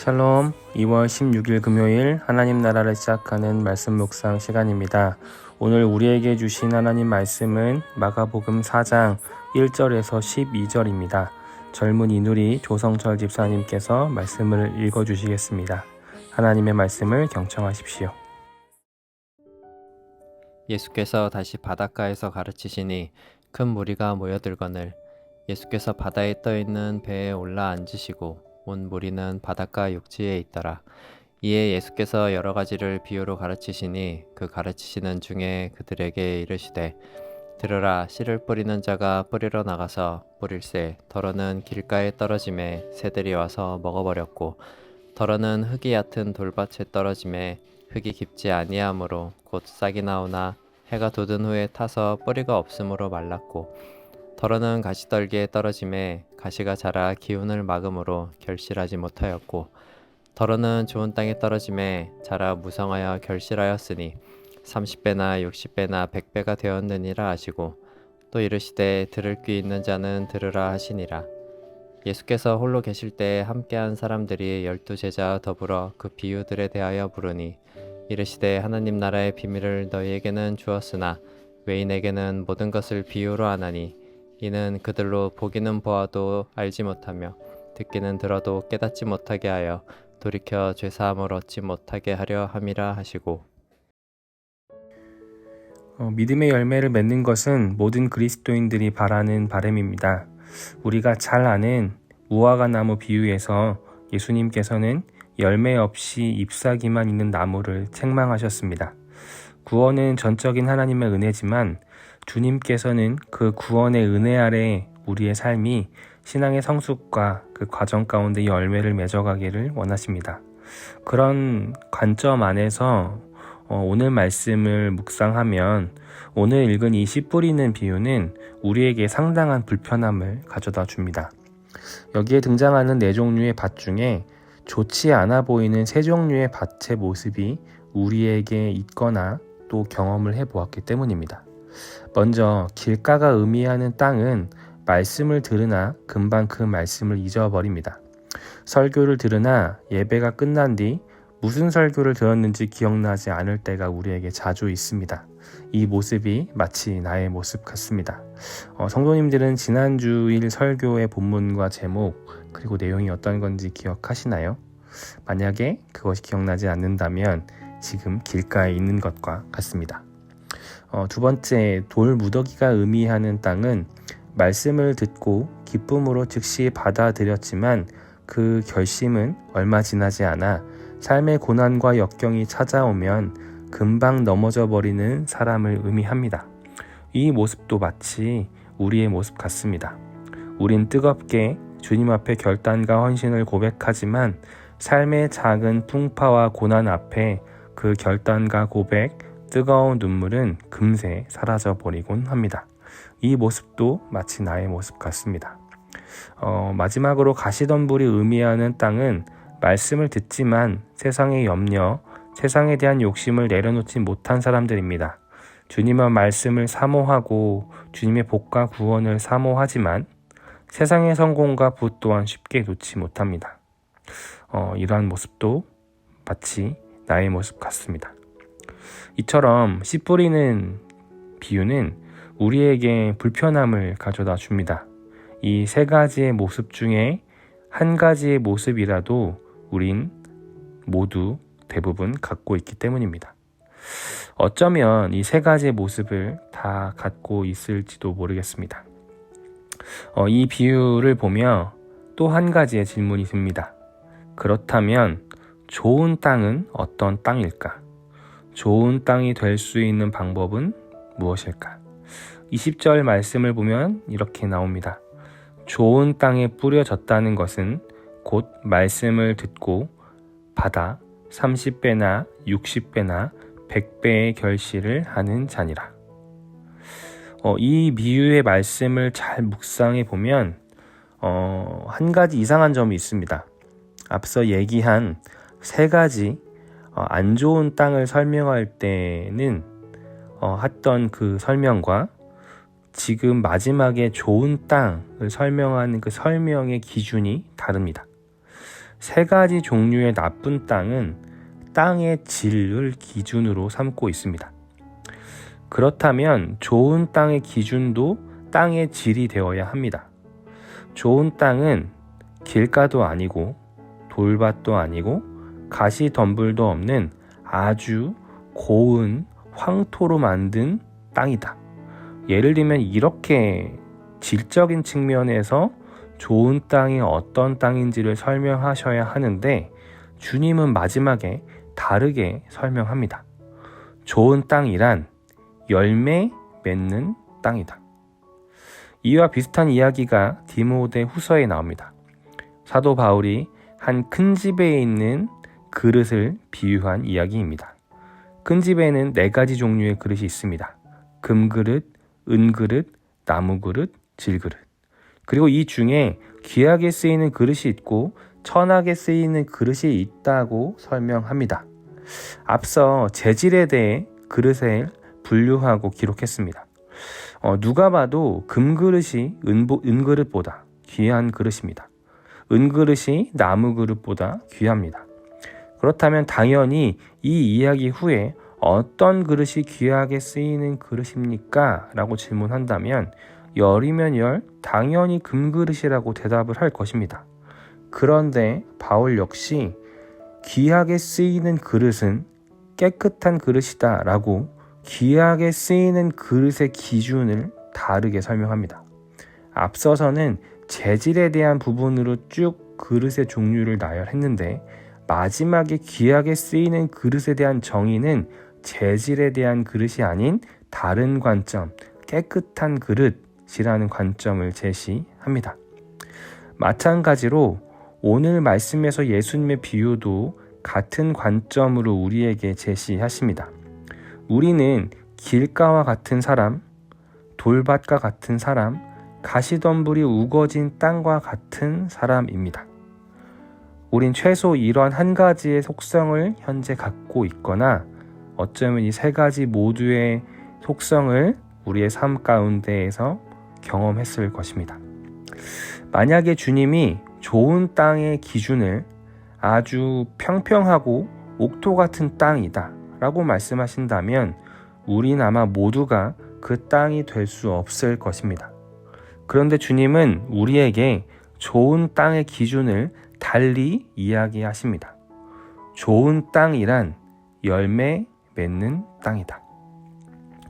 샬롬 2월 16일 금요일 하나님 나라를 시작하는 말씀 묵상 시간입니다. 오늘 우리에게 주신 하나님 말씀은 마가복음 4장 1절에서 12절입니다. 젊은 이누리 조성철 집사님께서 말씀을 읽어 주시겠습니다. 하나님의 말씀을 경청하십시오. 예수께서 다시 바닷가에서 가르치시니 큰 무리가 모여들거늘 예수께서 바다에 떠 있는 배에 올라 앉으시고 온 무리는 바닷가 육지에 있더라. 이에 예수께서 여러 가지를 비유로 가르치시니 그 가르치시는 중에 그들에게 이르시되 들으라 씨를 뿌리는 자가 뿌리러 나가서 뿌릴새 더러는 길가에 떨어짐에 새들이 와서 먹어버렸고 더러는 흙이 얕은 돌밭에 떨어짐에 흙이 깊지 아니하므로 곧 싹이 나오나 해가 돋은 후에 타서 뿌리가 없으므로 말랐고 더러는 가시떨기에 떨어짐에 가시가 자라 기운을 막음으로 결실하지 못하였고 더러는 좋은 땅에 떨어짐에 자라 무성하여 결실하였으니 30배나 60배나 100배가 되었느니라 하시고 또 이르시되 들을 귀 있는 자는 들으라 하시니라. 예수께서 홀로 계실 때 함께한 사람들이 열두 제자 더불어 그 비유들에 대하여 부르니 이르시되 하나님 나라의 비밀을 너희에게는 주었으나 외인에게는 모든 것을 비유로 하나니 이는 그들로 보기는 보아도 알지 못하며 듣기는 들어도 깨닫지 못하게 하여 돌이켜 죄사함을 얻지 못하게 하려 함이라 하시고 어, 믿음의 열매를 맺는 것은 모든 그리스도인들이 바라는 바람입니다. 우리가 잘 아는 무화과 나무 비유에서 예수님께서는 열매 없이 잎사귀만 있는 나무를 책망하셨습니다. 구원은 전적인 하나님의 은혜지만 주님께서는 그 구원의 은혜 아래 우리의 삶이 신앙의 성숙과 그 과정 가운데 열매를 맺어가기를 원하십니다. 그런 관점 안에서 어, 오늘 말씀을 묵상하면 오늘 읽은 이 씨 뿌리는 비유는 우리에게 상당한 불편함을 가져다 줍니다. 여기에 등장하는 네 종류의 밭 중에 좋지 않아 보이는 세 종류의 밭의 모습이 우리에게 있거나 또 경험을 해 보았기 때문입니다. 먼저 길가가 의미하는 땅은 말씀을 들으나 금방 그 말씀을 잊어버립니다. 설교를 들으나 예배가 끝난 뒤 무슨 설교를 들었는지 기억나지 않을 때가 우리에게 자주 있습니다. 이 모습이 마치 나의 모습 같습니다. 어, 성도님들은 지난주일 설교의 본문과 제목 그리고 내용이 어떤 건지 기억하시나요? 만약에 그것이 기억나지 않는다면 지금 길가에 있는 것과 같습니다. 어, 두 번째, 돌 무더기가 의미하는 땅은 말씀을 듣고 기쁨으로 즉시 받아들였지만 그 결심은 얼마 지나지 않아 삶의 고난과 역경이 찾아오면 금방 넘어져 버리는 사람을 의미합니다. 이 모습도 마치 우리의 모습 같습니다. 우린 뜨겁게 주님 앞에 결단과 헌신을 고백하지만 삶의 작은 풍파와 고난 앞에 그 결단과 고백, 뜨거운 눈물은 금세 사라져 버리곤 합니다. 이 모습도 마치 나의 모습 같습니다. 어, 마지막으로 가시덤불이 의미하는 땅은 말씀을 듣지만 세상의 염려, 세상에 대한 욕심을 내려놓지 못한 사람들입니다. 주님의 말씀을 사모하고 주님의 복과 구원을 사모하지만 세상의 성공과 부 또한 쉽게 놓지 못합니다. 어, 이러한 모습도 마치 나의 모습 같습니다. 이처럼 씨 뿌리는 비유는 우리에게 불편함을 가져다 줍니다. 이 세 가지의 모습 중에 한 가지의 모습이라도 우린 모두 대부분 갖고 있기 때문입니다. 어쩌면 이 세 가지의 모습을 다 갖고 있을지도 모르겠습니다. 어, 이 비유를 보며 또 한 가지의 질문이 듭니다. 그렇다면 좋은 땅은 어떤 땅일까? 좋은 땅이 될 수 있는 방법은 무엇일까? 20절 말씀을 보면 이렇게 나옵니다. 좋은 땅에 뿌려졌다는 것은 곧 말씀을 듣고 받아 30배나 60배나 100배의 결실을 하는 자니라. 어, 이 비유의 말씀을 잘 묵상해 보면 어, 한 가지 이상한 점이 있습니다. 앞서 얘기한 세 가지 어, 안 좋은 땅을 설명할 때는 어, 했던 그 설명과 지금 마지막에 좋은 땅을 설명하는 그 설명의 기준이 다릅니다. 세 가지 종류의 나쁜 땅은 땅의 질을 기준으로 삼고 있습니다. 그렇다면 좋은 땅의 기준도 땅의 질이 되어야 합니다. 좋은 땅은 길가도 아니고 돌밭도 아니고 가시 덤불도 없는 아주 고운 황토로 만든 땅이다. 예를 들면 이렇게 질적인 측면에서 좋은 땅이 어떤 땅인지를 설명하셔야 하는데 주님은 마지막에 다르게 설명합니다. 좋은 땅이란 열매 맺는 땅이다. 이와 비슷한 이야기가 디모데 후서에 나옵니다. 사도 바울이 한 큰 집에 있는 그릇을 비유한 이야기입니다. 큰 집에는 네 가지 종류의 그릇이 있습니다. 금그릇, 은그릇, 나무그릇, 질그릇. 그리고 이 중에 귀하게 쓰이는 그릇이 있고 천하게 쓰이는 그릇이 있다고 설명합니다. 앞서 재질에 대해 그릇을 분류하고 기록했습니다. 어, 누가 봐도 금그릇이 은보, 은그릇보다 귀한 그릇입니다. 은그릇이 나무그릇보다 귀합니다. 그렇다면 당연히 이 이야기 후에 어떤 그릇이 귀하게 쓰이는 그릇입니까? 라고 질문한다면 열이면 열, 당연히 금그릇이라고 대답을 할 것입니다. 그런데 바울 역시 귀하게 쓰이는 그릇은 깨끗한 그릇이다 라고 귀하게 쓰이는 그릇의 기준을 다르게 설명합니다. 앞서서는 재질에 대한 부분으로 쭉 그릇의 종류를 나열했는데 마지막에 귀하게 쓰이는 그릇에 대한 정의는 재질에 대한 그릇이 아닌 다른 관점, 깨끗한 그릇이라는 관점을 제시합니다. 마찬가지로 오늘 말씀에서 예수님의 비유도 같은 관점으로 우리에게 제시하십니다. 우리는 길가와 같은 사람, 돌밭과 같은 사람, 가시덤불이 우거진 땅과 같은 사람입니다. 우린 최소 이런 한 가지의 속성을 현재 갖고 있거나 어쩌면 이 세 가지 모두의 속성을 우리의 삶 가운데에서 경험했을 것입니다. 만약에 주님이 좋은 땅의 기준을 아주 평평하고 옥토 같은 땅이다 라고 말씀하신다면 우린 아마 모두가 그 땅이 될 수 없을 것입니다. 그런데 주님은 우리에게 좋은 땅의 기준을 달리 이야기하십니다. 좋은 땅이란 열매 맺는 땅이다.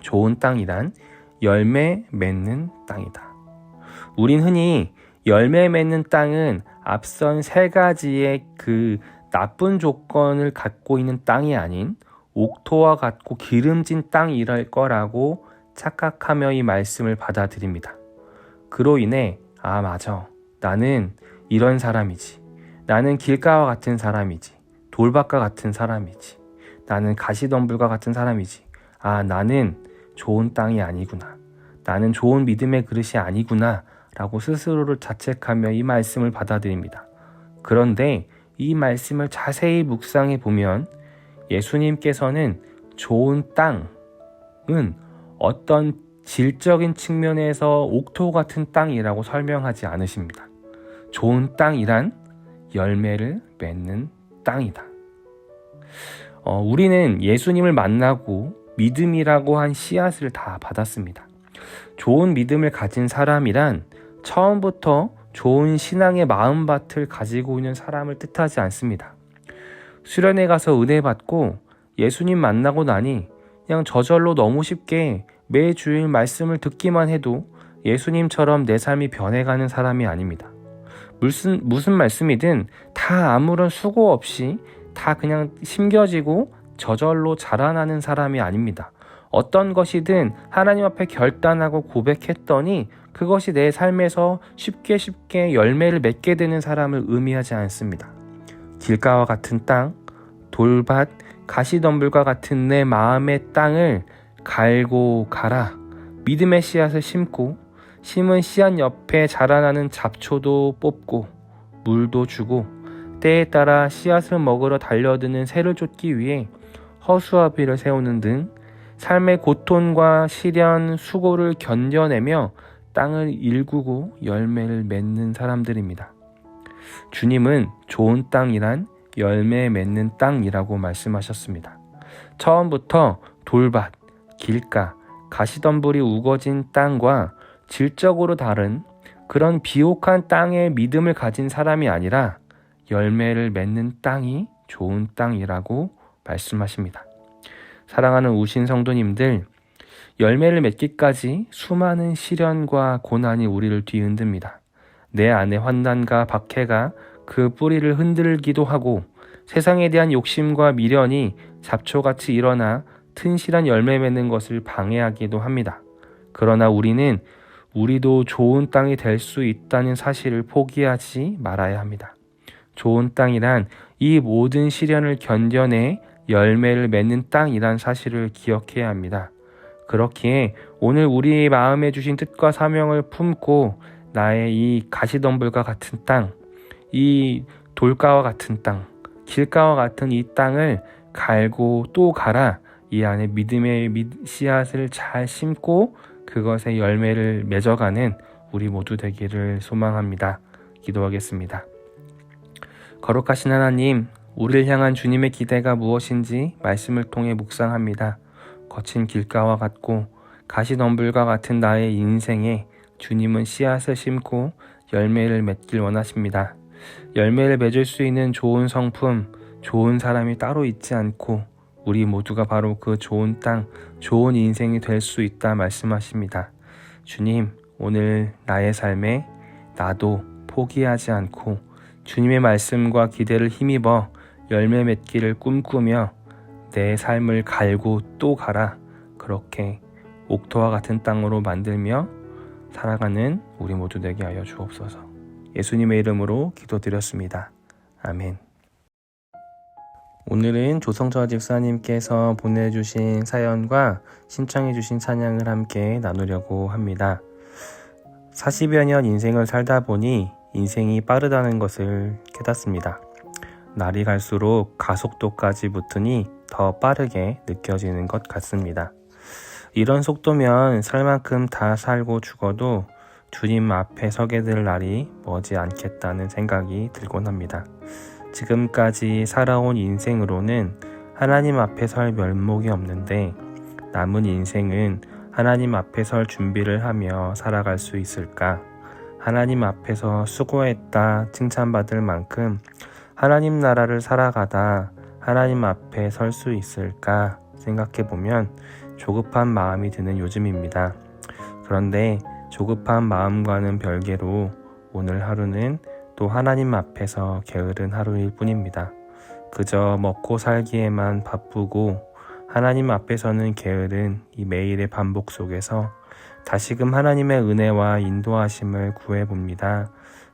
좋은 땅이란 열매 맺는 땅이다. 우린 흔히 열매 맺는 땅은 앞선 세 가지의 그 나쁜 조건을 갖고 있는 땅이 아닌 옥토와 같고 기름진 땅이랄 거라고 착각하며 이 말씀을 받아들입니다. 그로 인해 아 맞아 나는 이런 사람이지 나는 길가와 같은 사람이지. 돌밭과 같은 사람이지. 나는 가시덤불과 같은 사람이지. 아 나는 좋은 땅이 아니구나. 나는 좋은 믿음의 그릇이 아니구나. 라고 스스로를 자책하며 이 말씀을 받아들입니다. 그런데 이 말씀을 자세히 묵상해 보면 예수님께서는 좋은 땅은 어떤 질적인 측면에서 옥토 같은 땅이라고 설명하지 않으십니다. 좋은 땅이란 열매를 맺는 땅이다. 어, 우리는 예수님을 만나고 믿음이라고 한 씨앗을 다 받았습니다. 좋은 믿음을 가진 사람이란 처음부터 좋은 신앙의 마음밭을 가지고 있는 사람을 뜻하지 않습니다. 수련회 가서 은혜 받고 예수님 만나고 나니 그냥 저절로 너무 쉽게 매 주일 말씀을 듣기만 해도 예수님처럼 내 삶이 변해가는 사람이 아닙니다. 무슨, 무슨 말씀이든 다 아무런 수고 없이 다 그냥 심겨지고 저절로 자라나는 사람이 아닙니다. 어떤 것이든 하나님 앞에 결단하고 고백했더니 그것이 내 삶에서 쉽게 쉽게 열매를 맺게 되는 사람을 의미하지 않습니다. 길가와 같은 땅, 돌밭, 가시덤불과 같은 내 마음의 땅을 갈고 가라. 믿음의 씨앗을 심고 심은 씨앗 옆에 자라나는 잡초도 뽑고 물도 주고 때에 따라 씨앗을 먹으러 달려드는 새를 쫓기 위해 허수아비를 세우는 등 삶의 고통과 시련, 수고를 견뎌내며 땅을 일구고 열매를 맺는 사람들입니다. 주님은 좋은 땅이란 열매 맺는 땅이라고 말씀하셨습니다. 처음부터 돌밭, 길가, 가시덤불이 우거진 땅과 질적으로 다른 그런 비옥한 땅에 믿음을 가진 사람이 아니라 열매를 맺는 땅이 좋은 땅이라고 말씀하십니다. 사랑하는 우신 성도님들, 열매를 맺기까지 수많은 시련과 고난이 우리를 뒤흔듭니다. 내 안에 환난과 박해가 그 뿌리를 흔들기도 하고 세상에 대한 욕심과 미련이 잡초같이 일어나 튼실한 열매 맺는 것을 방해하기도 합니다. 그러나 우리는 우리도 좋은 땅이 될 수 있다는 사실을 포기하지 말아야 합니다. 좋은 땅이란 이 모든 시련을 견뎌내 열매를 맺는 땅이란 사실을 기억해야 합니다. 그렇기에 오늘 우리 마음에 주신 뜻과 사명을 품고 나의 이 가시덤불과 같은 땅, 이 돌가와 같은 땅, 길가와 같은 이 땅을 갈고 또 갈아 이 안에 믿음의 믿- 씨앗을 잘 심고 그것의 열매를 맺어가는 우리 모두 되기를 소망합니다. 기도하겠습니다. 거룩하신 하나님, 우리를 향한 주님의 기대가 무엇인지 말씀을 통해 묵상합니다. 거친 길가와 같고 가시덤불과 같은 나의 인생에 주님은 씨앗을 심고 열매를 맺길 원하십니다. 열매를 맺을 수 있는 좋은 성품, 좋은 사람이 따로 있지 않고 우리 모두가 바로 그 좋은 땅, 좋은 인생이 될 수 있다 말씀하십니다. 주님, 오늘 나의 삶에 나도 포기하지 않고 주님의 말씀과 기대를 힘입어 열매 맺기를 꿈꾸며 내 삶을 갈고 또 갈아 그렇게 옥토와 같은 땅으로 만들며 살아가는 우리 모두 되게 하여 주옵소서. 예수님의 이름으로 기도드렸습니다. 아멘. 오늘은 조성철 집사님께서 보내주신 사연과 신청해주신 찬양을 함께 나누려고 합니다. 40여 년 인생을 살다 보니 인생이 빠르다는 것을 깨닫습니다. 날이 갈수록 가속도까지 붙으니 더 빠르게 느껴지는 것 같습니다. 이런 속도면 살 만큼 다 살고 죽어도 주님 앞에 서게 될 날이 머지 않겠다는 생각이 들곤 합니다. 지금까지 살아온 인생으로는 하나님 앞에 설 면목이 없는데 남은 인생은 하나님 앞에 설 준비를 하며 살아갈 수 있을까? 하나님 앞에서 수고했다 칭찬받을 만큼 하나님 나라를 살아가다 하나님 앞에 설 수 있을까 생각해 보면 조급한 마음이 드는 요즘입니다. 그런데 조급한 마음과는 별개로 오늘 하루는 또 하나님 앞에서 게으른 하루일 뿐입니다. 그저 먹고 살기에만 바쁘고 하나님 앞에서는 게으른 이 매일의 반복 속에서 다시금 하나님의 은혜와 인도하심을 구해봅니다.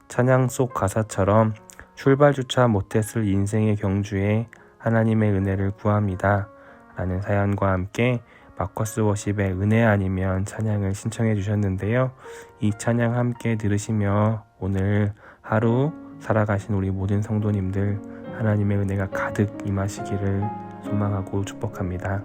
찬양 속 가사처럼 출발조차 못했을 인생의 경주에 하나님의 은혜를 구합니다. 라는 사연과 함께 마커스 워십의 은혜 아니면 찬양을 신청해 주셨는데요. 이 찬양 함께 들으시며 오늘 하루 살아가신 우리 모든 성도님들 하나님의 은혜가 가득 임하시기를 소망하고 축복합니다.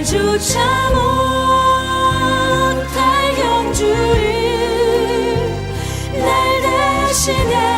말조차 못할 경주를 날 대신해